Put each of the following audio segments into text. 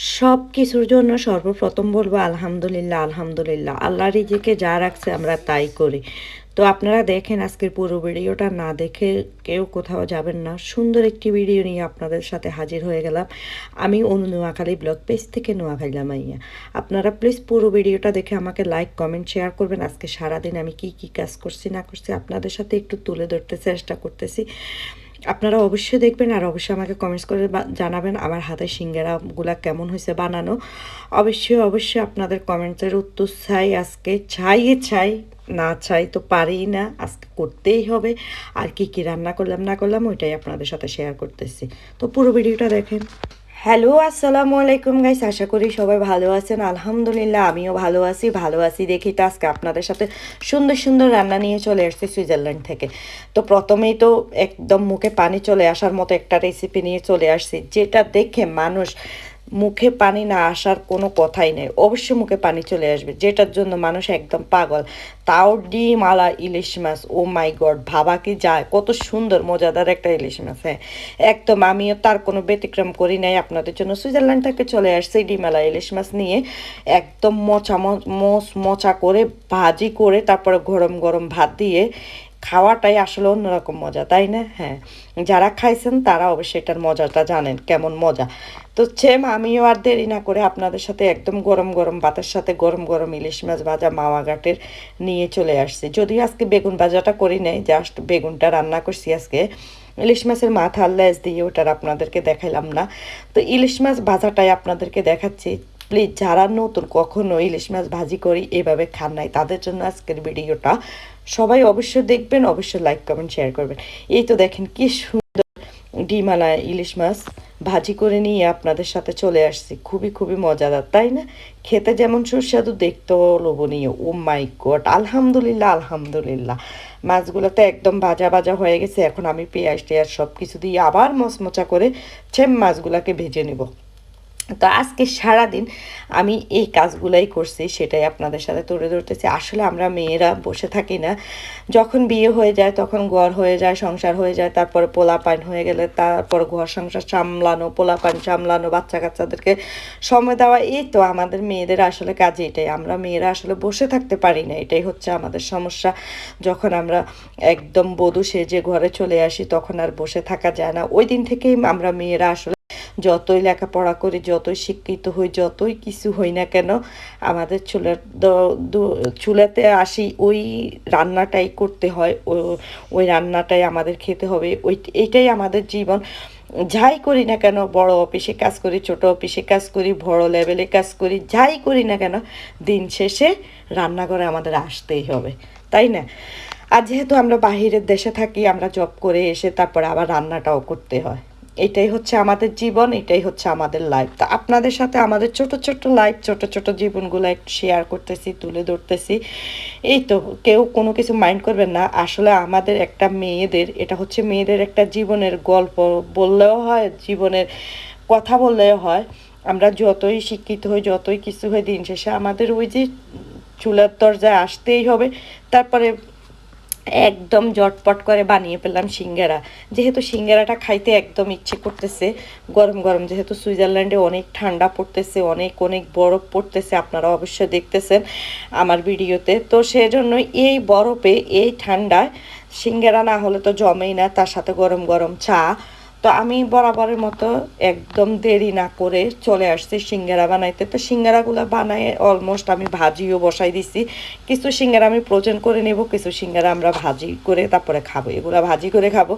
সব কিছুর জন্য সর্বপ্রথম বলব আলহামদুলিল্লাহ আলহামদুলিল্লাহ। আল্লাহ রিজিকে যা রাখছে আমরা তাই করি। তো আপনারা দেখেন আজকের পুরো ভিডিওটা, না দেখে কেউ কোথাও যাবেন না। সুন্দর একটি ভিডিও নিয়ে আপনাদের সাথে হাজির হয়ে গেলাম। আমি অনু নোয়াখালী ব্লগ পেজ থেকে নোয়াখালী লামাইয়া আপনারা প্লিজ পুরো ভিডিওটা দেখে আমাকে লাইক, কমেন্ট, শেয়ার করবেন। আজকে সারাদিন আমি কি কি কাজ করছি, না করছি আপনাদের সাথে একটু তুলে ধরতে চেষ্টা করতেছি। আপনারা অবশ্যই দেখবেন আর অবশ্যই আমাকে কমেন্টস করে জানাবেন আমার হাতে সিঙ্গারাগুলা কেমন হয়েছে বানানো। অবশ্যই অবশ্যই আপনাদের কমেন্টসের উত্তর চাই। আজকে ছাই চাই, না চাই তো পারি না। আজকে করতেই হবে। আর কি কি রান্না করলাম, না করলাম ওইটাই আপনাদের সাথে শেয়ার করতেছি। তো পুরো ভিডিওটা দেখেন। হ্যালো, আসসালামু আলাইকুম গাইস আশা করি সবাই ভালো আছেন। আলহামদুলিল্লাহ, আমিও ভালো আছি। ভালো আছি দেখি তো আজকে আপনাদের সাথে সুন্দর সুন্দর রান্না নিয়ে চলে আসছি সুইজারল্যান্ড থেকে। তো প্রথমেই তো একদম মুখে পানি চলে আসার মতো একটা রেসিপি নিয়ে চলে আসছি, যেটা দেখে মানুষ মুখে পানি না আসার কোনো কথাই নেই। অবশ্যই মুখে পানি চলে আসবে, যেটার জন্য মানুষ একদম পাগল। তাও ডিম আলা ইলিশ মাছ, ও মাই গড, ভাবা কি যায়? কত সুন্দর, মজাদার একটা ইলিশ মাছ হ্যাঁ। একদম আমিও তার কোনো ব্যতিক্রম করি নাই, আপনাদের জন্য সুইজারল্যান্ড থেকে চলে আসছে ডিম আলা ইলিশ মাছ নিয়ে। একদম মচা, মোচ, মোচা করে, ভাজি করে, তারপরে গরম গরম ভাত দিয়ে খাওয়াটাই আসলে অন্যরকম মজা, তাই না? হ্যাঁ। যারা খাইছেন তারা অবশ্যই এটার মজাটা জানেন, কেমন মজা। তো সেম আমিও আর দেরি না করে আপনাদের সাথে একদম গরম গরম ভাতের সাথে গরম গরম ইলিশ মাছ ভাজা মাওয়া ঘাটের নিয়ে চলে আসছি। যদিও আজকে বেগুন ভাজাটা করি নাই জাস্ট বেগুনটা রান্না করছি আজকে। ইলিশ মাছের মাথা লেজ দিয়ে ওটার আপনাদেরকে দেখাইলাম না। তো ইলিশ মাছ ভাজাটাই আপনাদেরকে দেখাচ্ছি। প্লিজ যারা নতুন কখনো ইলিশ মাছ ভাজি করি, এভাবে খান নাই। তাদের জন্য আজকের ভিডিওটা সবাই অবশ্যই দেখবেন, অবশ্যই লাইক কমেন্ট শেয়ার করবেন। এই তো দেখেন কি সুন্দর ডিমালা ইলিশ মাছ ভাজি করে নিয়ে আপনাদের সাথে চলে আসছি। খুবই খুবই মজাদার, তাই না? খেতে যেমন সুস্বাদু, দেখতেও লোভনীয়। ও মাই গড আলহামদুলিল্লাহ আলহামদুলিল্লাহ। মাছগুলো তো একদম ভাজা ভাজা হয়ে গেছে। এখন আমি পেঁয়াজ টেয়াজ সব কিছু দিয়ে আবার মচমচা করে ছেম মাছগুলোকে ভেজে নেব। তো আজকে সারাদিন আমি এই কাজগুলাই করছি, সেটাই আপনাদের সাথে তুলে ধরতেছি। আসলে আমরা মেয়েরা বসে থাকি না। যখন বিয়ে হয়ে যায়, তখন ঘর হয়ে যায়, সংসার হয়ে যায়, তারপরে পোলা পান হয়ে গেলে, তারপর ঘর সংসার সামলানো পোলা পান সামলানো বাচ্চা কাচ্চাদেরকে সময় দেওয়া, এই তো আমাদের মেয়েদের আসলে কাজে এটাই। আমরা মেয়েরা আসলে বসে থাকতে পারি না, এটাই হচ্ছে আমাদের সমস্যা। যখন আমরা একদম বধূ সেজে ঘরে চলে আসি, তখন আর বসে থাকা যায় না। ওই দিন থেকেই আমরা মেয়েরা আসলে যতই লেখাপড়া করি, যতই শিক্ষিত হই, যতই কিছু হই না কেন, আমাদের চুলের চুলাতে আসি, ওই রান্নাটাই করতে হয় ওই রান্নাটাই আমাদের খেতে হবে, ওই এটাই আমাদের জীবন। যাই করি না কেন, বড় অফিসে কাজ করি, ছোট অফিসে কাজ করি, বড় লেভেলে কাজ করি, যাই করি না কেন, দিন শেষে রান্নাঘরে আমাদের আসতেই হবে, তাই না? আর যেহেতু আমরা বাহিরের দেশে থাকি, আমরা জব করে এসে তারপরে আবার রান্নাটাও করতে হয়। এটাই হচ্ছে আমাদের জীবন, এটাই হচ্ছে আমাদের লাইফ তা আপনাদের সাথে আমাদের ছোট ছোট লাইফ ছোট ছোট জীবনগুলো একটু শেয়ার করতেছি, তুলে ধরতেছি। এই তো, কেউ কোনো কিছু মাইন্ড করবেন না। আসলে আমাদের একটা মেয়েদের, এটা হচ্ছে মেয়েদের একটা জীবনের গল্প। বললেও হয়, জীবনের কথা বললেও হয়। আমরা যতই শিক্ষিত হই, যতই কিছু হয় দিন শেষে আমাদের ওই যে চুলার দরজায় আসতেই হবে। তারপরে একদম জটপট করে বানিয়ে পেলাম সিঙ্গারা। যেহেতু সিঙ্গারাটা খাইতে একদম ইচ্ছে করতেছে, গরম গরম যেহেতু সুইজারল্যান্ডে অনেক ঠান্ডা পড়তেছে, অনেক অনেক বরফ পড়তেছে, আপনারা অবশ্যই দেখতেছেন আমার ভিডিওতে। তো সেজন্য এই বরফে, এই ঠান্ডায় সিঙ্গারা না হলে তো জমেই না, তার সাথে গরম গরম চা তো আমি বরাবরের মতো একদম দেরি না করে চলে আসছি সিঙ্গারা বানাইতে। তো সিঙ্গারাগুলো বানাই অলমোস্ট আমি ভাজিও বসাই দিছি। কিছু সিঙ্গারা আমি প্রোজন করে নেব, কিছু সিঙ্গারা আমরা ভাজি করে তারপরে খাব। এগুলো ভাজি করে খাব।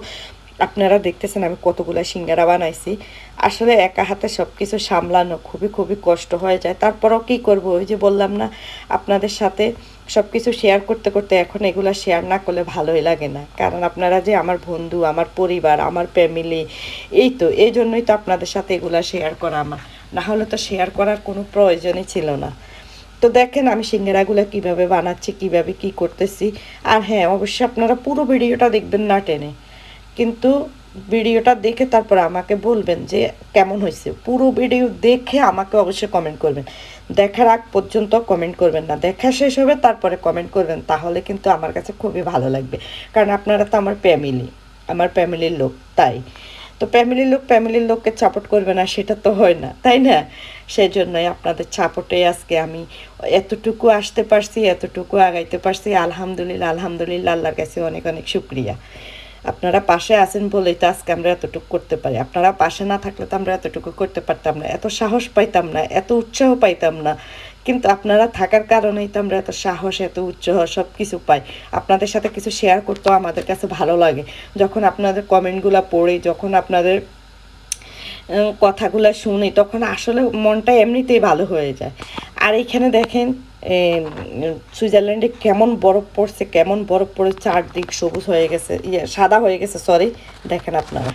আপনারা দেখতেছেন আমি কতগুলো সিঙ্গারা বানাইছি। আসলে একা হাতে সব কিছু সামলানো খুবই খুবই কষ্ট হয়ে যায়। তারপরেও কী করব? ওই যে বললাম না, আপনাদের সাথে সব কিছু শেয়ার করতে করতে এখন এগুলো শেয়ার না করলে ভালোই লাগে না। কারণ আপনারা যে আমার বন্ধু, আমার পরিবার, আমার ফ্যামিলি এই তো, এই জন্যই তো আপনাদের সাথে এগুলো শেয়ার করা আমার। না হলে তো শেয়ার করার কোনো প্রয়োজনই ছিল না। তো দেখেন আমি সিঙ্গারাগুলো কীভাবে বানাচ্ছি, কীভাবে কি করতেছি। আর হ্যাঁ অবশ্যই আপনারা পুরো ভিডিওটা দেখবেন না টেনে। কিন্তু ভিডিওটা দেখে তারপর আমাকে বলবেন যে কেমন হয়েছে। পুরো ভিডিও দেখে আমাকে অবশ্যই কমেন্ট করবেন। দেখার আগ পর্যন্ত কমেন্ট করবেন না। দেখা শেষ হবে, তারপরে কমেন্ট করবেন। তাহলে কিন্তু আমার কাছে খুবই ভালো লাগবে। কারণ আপনারা তো আমার ফ্যামিলি আমার ফ্যামিলির লোক, তাই। তো ফ্যামিলির লোক ফ্যামিলির লোককে সাপোর্ট করবে না, সেটা তো হয় না, তাই না? সেই জন্যই আপনাদের সাপোর্টে আজকে আমি এতটুকু আসতে পারছি, এতটুকু আগাইতে পারছি। আলহামদুলিল্লাহ আলহামদুলিল্লাহ, আল্লাহর কাছে অনেক অনেক শুক্রিয়া। আপনারা পাশে আছেন বলেই তো আজকে আমরা এতটুকু করতে পারি। আপনারা পাশে না থাকলে তো আমরা এতটুকু করতে পারতাম না। এত সাহস পাইতাম না, এত উৎসাহ পাইতাম না। কিন্তু আপনারা থাকার কারণেই তো আমরা এত সাহস, এত উৎসাহ সব কিছু পাই। আপনাদের সাথে কিছু শেয়ার করতেও আমাদের কাছে ভালো লাগে। যখন আপনাদের কমেন্টগুলো পড়ে, যখন আপনাদের কথাগুলো শুনি, তখন আসলে মনটা এমনিতেই ভালো হয়ে যায়। আর এখানে দেখেন সুইজারল্যান্ডে কেমন বরফ পড়ছে, কেমন বরফ পড়ে, চারদিক সবুজ হয়ে গেছে ইয়ে সাদা হয়ে গেছে সরি দেখেন আপনারা।